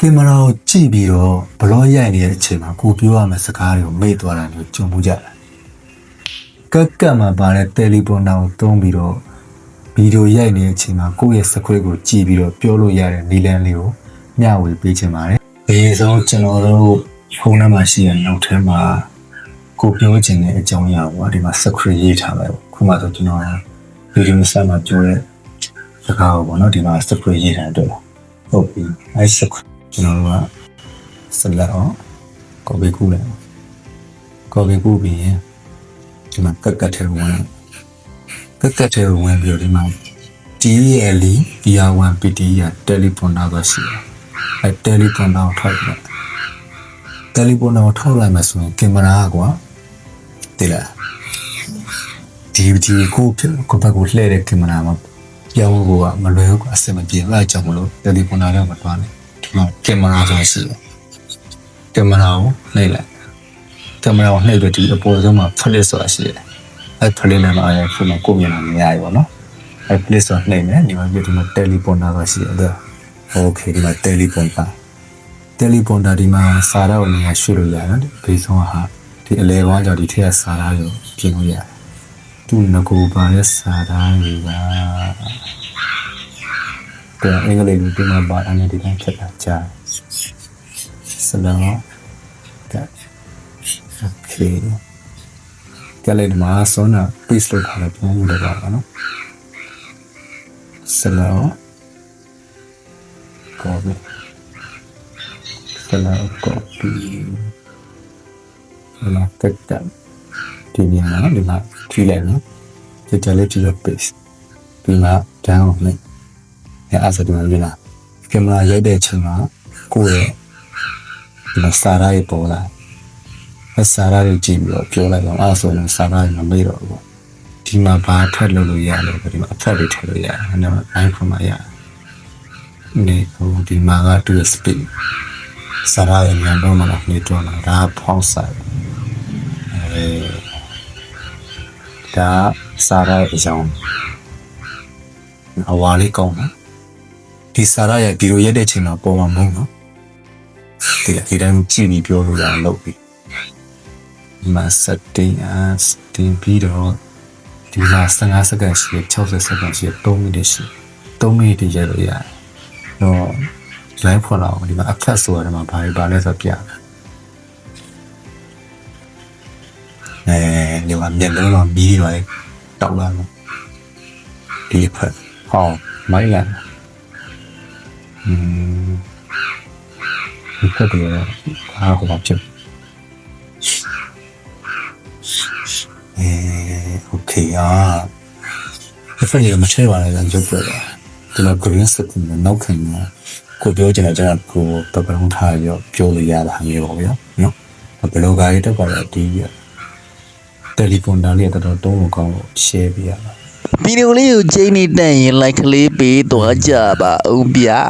ကင်မရာကိုကြည့်ပြီးတော့ဘလော့ရိုက်နေတဲ့အချိန်မှာကိုပြောရမယ့်စကားတွေကိုမေ့သွားတာမျိုးကြုံမှုကြတယ်ကက်ကက်မှာပါတဲ့တယ်လီဖုန်းတောင်သုံးပြီးတော့ဗီဒီယိုရိုက်နေတဲ့အချိန်မှာကိုယ့်ရဲ့စခွေးကိုကြည့်ပြီးတော့ပြောလို့ရတဲ့နီလန်းလေးကိုမျှဝေပေးချင်ပါတယ်။ဒီဆုံးကျွန်တော်တို့ဖုန်းထဲမှာရှိတဲ့ note ထဲမှာကိုပြောချင်တဲ့အကြောင်းအရာကိုဒီမှာ script ရေးထားလိုက်ပေါ့ခုမှဆိုကျွန်တော်ဗီဒီယိုဆက်မှာပြောတဲ့စကားကိုပေါ့နော်ဒီမှာ script ရေးထားတယ်ဟုတ်ပြီအဲ script ကျွန်တော်တို့ကဆက်လက်အောင် copy ကူးလိုက် copy ကူးပြီးရင်ဒီမှာကက်ကက်ထဲဝင်ကက်ကက်ထဲဝင်ပြီးတော့ဒီမှာ TLE PR1 PT ရ telephone number ရှိတယ်အဲ telephone number ထောက်လိုက် telephone number ထောက်လိုက်မှဆိုရင်ကင်မရာကွာတိလားဒီဒီကိုဖြစ်ကိုဘက်ကိုလှည့်တဲ့ကင်မရာမှာပြောင်းဖို့ကမလွယ်ဘူးကွာအစမပြေအဲ့အကြောင်းမလို့ telephone number တော့မတွားနဲ့ဒီမှာ ကင်မရာဆိုတာရှိတယ်ကင်မရာကိုနှိပ်လိုက်ကင်မရာကိုနှိပ်ပြီးဒီအပေါ်ဆုံးမှာဖလစ်ဆိုတာရှိတယ်အဲ့ဖလစ်နဲ့မှအဲ့ဖုန်းမှာကိုမြင်တာမရဘူးပေါ့နော် အဲ play store နှိမ့်မယ်ဒီမှာပြဒီမှာ telephone ကရှိတယ်โอเคဒီမှာ telephone က telephone ဒီမှာစာရကိုနေရာရွှေ့လို့ရတယ်နော်ဘေးဆုံးဟာဒီအလဲကောင်းကြောင့်ဒီထက်ကစာရကိုပြင်လို့ရတယ်သူငကိုပါတဲ့စာရတွေက တဲ့အင်္ဂလိပ်လိုဒီမှာပါအနေဒီတိုင်းဖြတ်တာကြာစလောကโอเคကလေးဒီမှာစောနာ paste လုပ်ထားတယ်ပြန်ယူလိုက်ပါနော် slow copy slow copy လာကတ်တဒီနေရာဒီမှာထီလိုက်နော်ကြကြလေးကြည့်ရ paste ဒီမှာ down နဲ့ အဲအဲ့ဒါဒီမှာမြင်လားကင်မရာရိုက်တဲ့အချိန်မှာကိုယ့်ရဲ့ဒီမှာစာရိုက်ပေါ်လာအဲစာရိုက်ကြည့်ပြီးတော့ပြောလိုက်တော့အဲ့ဒါဆိုရင်စာရိုက်မမေ့တော့ဘူးဒီမှာဘာထက်လို့လို့ရလဲဒီမှာအဖက်တွေထည့်လို့ရတယ်။အဲ့တော့ iPhone မှာရတယ်။နေဟိုဒီမှာက to speed စာရရဲ့ညံတော့မှာနေတော့လာဒါဖောင်းဆိုင်အဲဒါစာရရဲ့အကြောင်းအဝါလေးကောင်းနော် ဒီစာရရဲ့ဒီလိုရက်တဲ့ချိန်မှာပေါ်မှာမဟုတ်နော်ဒီဒီတိုင်းကြည့်ပြီးပြောလို့ရအောင်လုပ်ပြီးဒီမှာ setting အ setting ပြီးတော့ဒီမှာ15စက္ကန့်ရှိတယ်60စက္ကန့်ရှိတယ်3မိနစ်ရှိ3မိနစ်တည်းရလို့ရတယ်။တော့ live ဖွင့်လာအောင်ဒီမှာအခက်ဆိုရတယ်မှာဘာတွေပါလဲဆိုပြတယ်။အဲဒီမှာမျက်လုံးတော့မီးတွေတောက်လာတော့ဒီဖက်ဟောမိုင်းလာ อืมဒီဖက်တွေကတော့အားဟောဖြစ်အဲโอเคอ่ะဒီဖက်တွေမထဲပါနဲ့ရုပ်ပြတာဒီလို green setting နဲ့နောက်ခံမှာကိုပြောချင်တဲ့ကျွန်တော်ကိုပပလုံးထားရောပြောလို့ရတာဟာမျိုးပေါ့ဗျာနော်ဘယ်လိုကားရတက်ပါလဲဒီပြတယ်လီဖုန်းတားလေးတော်တော်တုံးလို့ကောင်းလို့ share ပြရတာ ဗီဒီယိုလေးကိုချိန်နေတက်ရင် like ကလေးပေးသွားကြပါဦးဗျာ